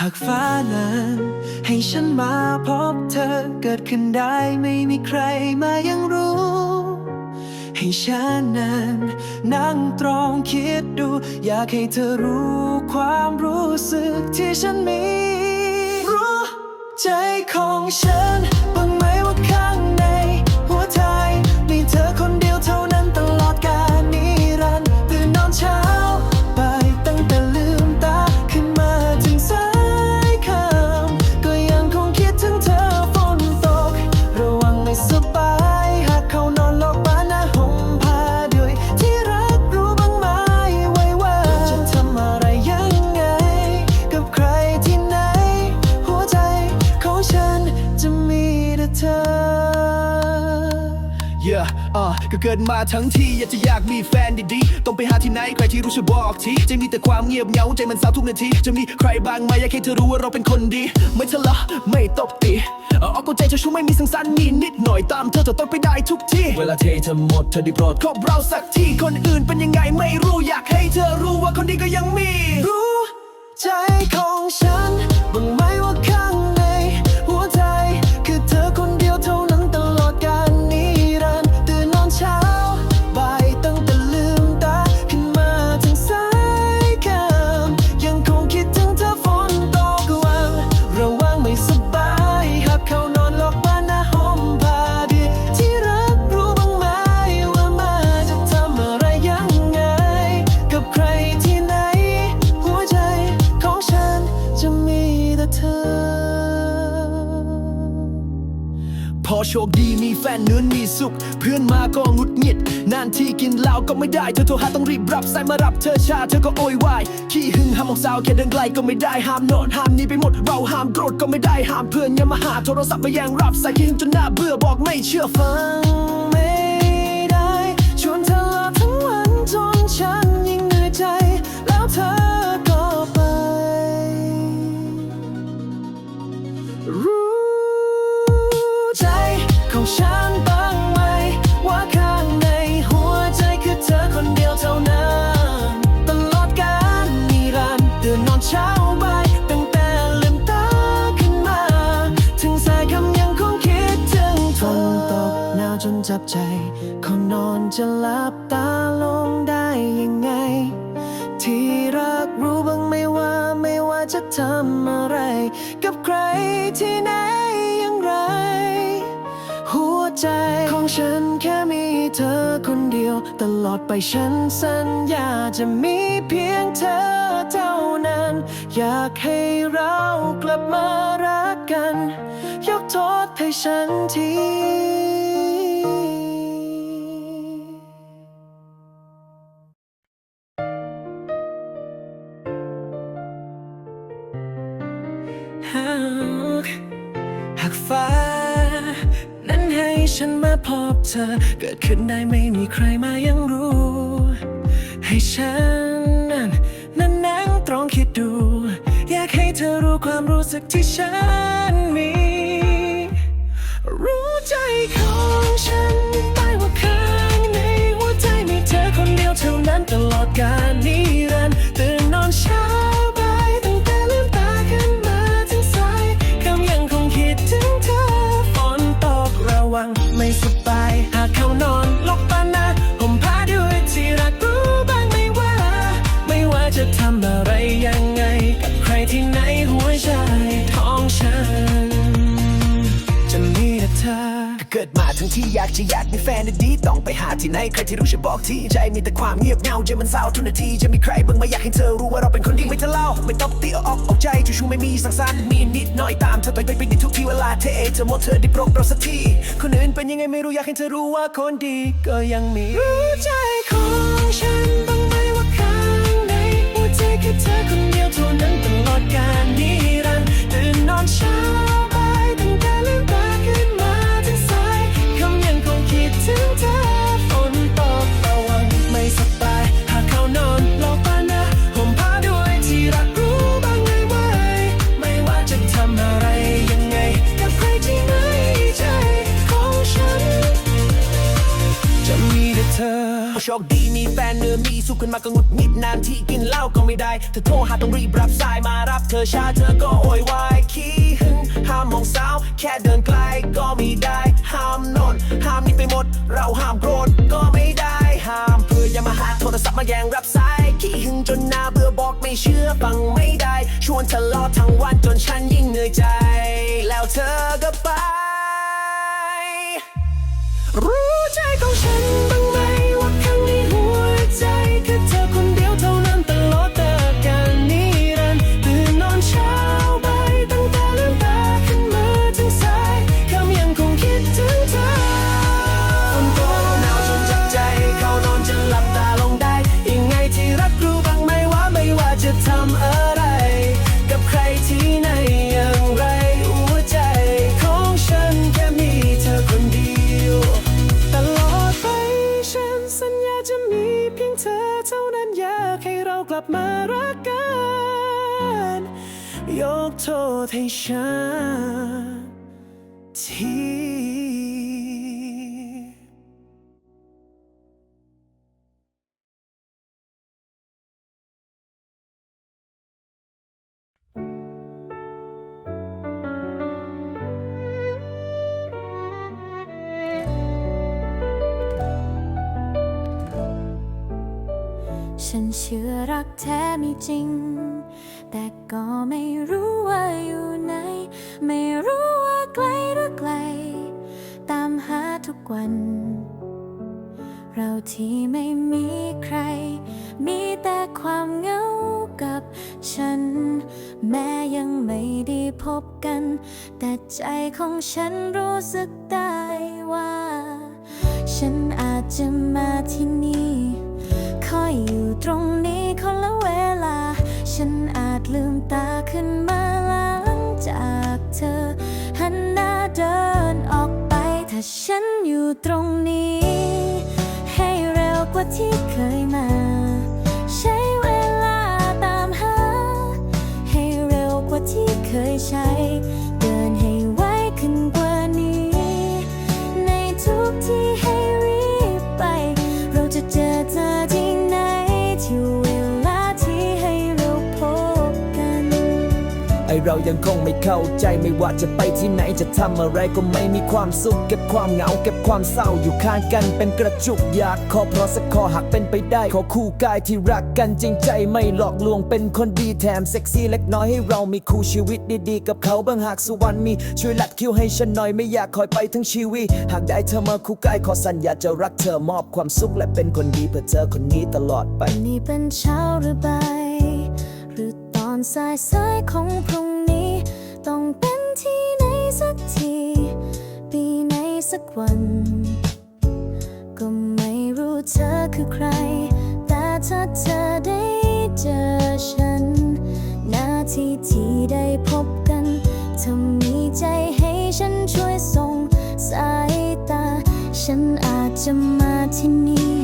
หากฟ้านั้นให้ฉันมาพบเธอเกิดขึ้นได้ไม่มีใครมายังรู้ ให้ฉันนั้นนั่งตรองคิดดู อยากให้เธอรู้ความรู้สึกที่ฉันมี รู้ใจของฉัน ก็เกิดมาทั้งทีอยากจะอยากมีแฟนดีๆ ต้องไปหาที่ไหนใครที่รู้ช่วยบอกทีจะมีแต่ความเงียบเหงาใจมันเศร้าทุกนาที จะมีใครบ้างไหมอยากให้เธอรู้ว่าเราเป็นคนดี ไม่ทะเลาะไม่ตบตีเออออกกใจจะช่วยไม่มีสังสรรค์มีนิดหน่อยตามเธอจะต้องไปได้ทุกที่ เวลาเทเธอหมดเธอได้โปรดคบเราสักทีคนอื่นเป็นยังไงไม่รู้อยากให้เธอรู้ว่าคนดีก็ยังมี รู้ใจของฉัน สุข เพื่อนมาก็งุดหงิด นานที่กินเหล้าก็ไม่ได้ เธอโทรหาต้องรีบรับสายมารับเธอชา เธอก็โอยวายขี้หึงห้ามมองสาวแค่เดินไกลก็ไม่ได้ห้ามนอนห้ามนี้ไปหมดเราห้ามโกรธก็ไม่ได้ห้ามเพื่อนอย่ามาหาโทรศัพท์มายังรับสายขี้หึงจนหน้าเบื่อบอกไม่เชื่อฟัง หนาวจนจับใจคนนอนจะหลับตาลงได้ยังไง ที่รักรู้บ้างไหมว่าไม่ว่าจะทำอะไร กับใครที่ไหนอย่างไร หัวใจของฉันแค่มีเธอคนเดียว ตลอดไปฉันสัญญาจะมีเพียงเธอเท่านั้น อยากให้เรากลับมารักกัน ยกโทษให้ฉันที หากหากฟ้า นั้นให้ฉันมาพบเธอ เกิดขึ้นได้ไม่มีใครมายังรู้ ให้ฉันนั้นนั้นนั่งตรองคิดดู อยากให้เธอรู้ความรู้สึกที่ฉันมี รู้ใจของฉัน อยากจะอยากมีแฟนดีต้องไปหาที่ไหนใครที่รู้จะบอกทีใจมีแต่ความเงียบเงาใจมันเศร้าทุกนาทีจะมีใครบ้างไหมอยากให้เธอรู้ว่าเราเป็นคนดีไม่ทะเลาะไม่ต้องตีออกออกอาใจชูชูไม่มีสังสรรค์มีนิดหน่อยตามเธอไปไปไปในทุกทีเวลาเธอเอเธอหมดเธอได้โปรกเราสักทีคนอื่นเป็นยังไงไม่รู้อยากให้เธอรู้ว่าคนดีก็ยังมีรู้ใจ ชชคดีมีแฟนเนื้อมีสุขขึ้นมาก็งุดงิดนานที่กินเหล้าก็ไม่ได้ เธอโทรหาต้องรีบรับสายมารับเธอช้าเธอก็โวยวายขี้หึงห้ามมองสาว แค่เดินไกลก็ไม่ได้ ห้ามนอนห้ามนี่ไปหมด เราห้ามโกรธก็ไม่ได้ห้ามเพื่ออย่ามาหาโทรศัพท์มาแย่งรับสายขี้หึงจนหน้าเบื่อบอกไม่เชื่อฟังไม่ได้ ชวนทะเลาะทั้งวันจนฉันยิ่งเหนื่อยใจ แล้วเธอก็ไปำอะไร กับใครที่ไหนอย่างไรหัวใจของฉันแค่มีเธอคนเดียว ตลอดไปฉันสัญญาจะมีเพียงเธอเท่านั้นอยากให้เรากลับมารักกัน ยกโทษให้ฉันที ฉันเชื่อรักแท้มีจริง แต่ก็ไม่รู้ว่าอยู่ไหน ไม่รู้ว่าไกลหรือไกล ตามหาทุกวัน เราที่ไม่มีใคร มีแต่ความเหงากับฉัน แม้ยังไม่ได้พบกัน แต่ใจของฉันรู้สึกได้ว่า ฉันอาจจะมาที่นี่ อยอยู่ตรงนี้คนละเวลา ฉันอาจลืมตาขึ้นมาหลังจากเธอ หันหน้าเดินออกไป ถ้าฉันอยู่ตรงนี้ ให้เร็วกว่าที่เคยมา ยังคงไม่เข้าใจไม่ว่าจะไปที่ไหนจะทำอะไรก็ไม่มีความสุข เก็บความเหงาเก็บความเศร้าอยู่ข้างกันเป็นกระจุกอยากขอเพราะสักคอหักเป็นไปได้ขอคู่กายที่รักกันจริงใจไม่หลอกลวงเป็นคนดีแถมเซ็กซี่เล็กน้อยให้เรามีคู่ชีวิตดีๆ กับเขาบางหากสุวรรณมีช่วยลัดคิวให้ฉันหน่อยไม่อยากคอยไปทั้งชีวิตหากได้เธอมาคู่กายขอสัญญาจะรักเธอมอบความสุขและเป็นคนดีเพื่อเธอคนนี้ตลอดไปนี่เป็นเช้าหรือบ่ายหรือตอนสายสายของพรุ่ง ที่ไหนสักที ปีไหนสักวัน ก็ไม่รู้เธอคือใคร แต่ถ้าเธอได้เจอฉัน นาทีที่ได้พบกันเธอมีใจให้ฉันช่วยส่งสายตา ฉันอาจจะมาที่นี่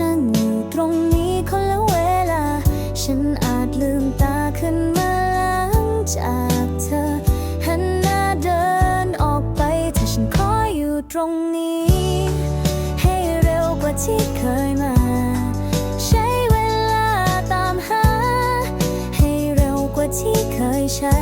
นั่งอยู่ตรงนี้คนละเวลา ฉันอาจลืมตาขึ้นมาหลังจา ตรงนี้ ให้เร็วกว่าที่เคยมา ใช้เวลาตามหา ให้เร็วกว่าที่เคยใช้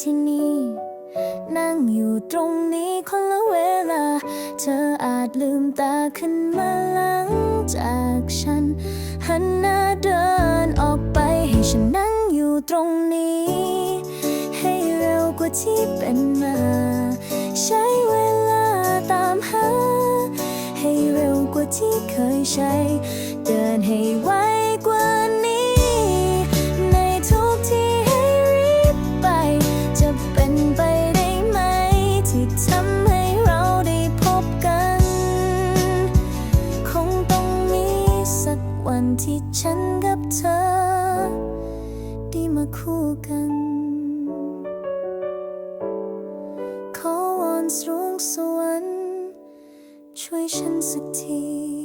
ที่นี่ นั่งอยู่ตรงนี้คนละเวลา เธออาจลืมตาขึ้นมาหลังจากฉัน หันหน้าเดินออกไปให้ฉันนั่งอยู่ตรงนี้ ให้เร็วกว่าที่เป็นมา ใช้เวลาตามหา ให้เร็วกว่าที่เคยใช้ เดินให้ไว ที่ฉันกับเธอ ได้มาคู่กัน ขอวอนสูงสวรรค์ช่วยฉันสักที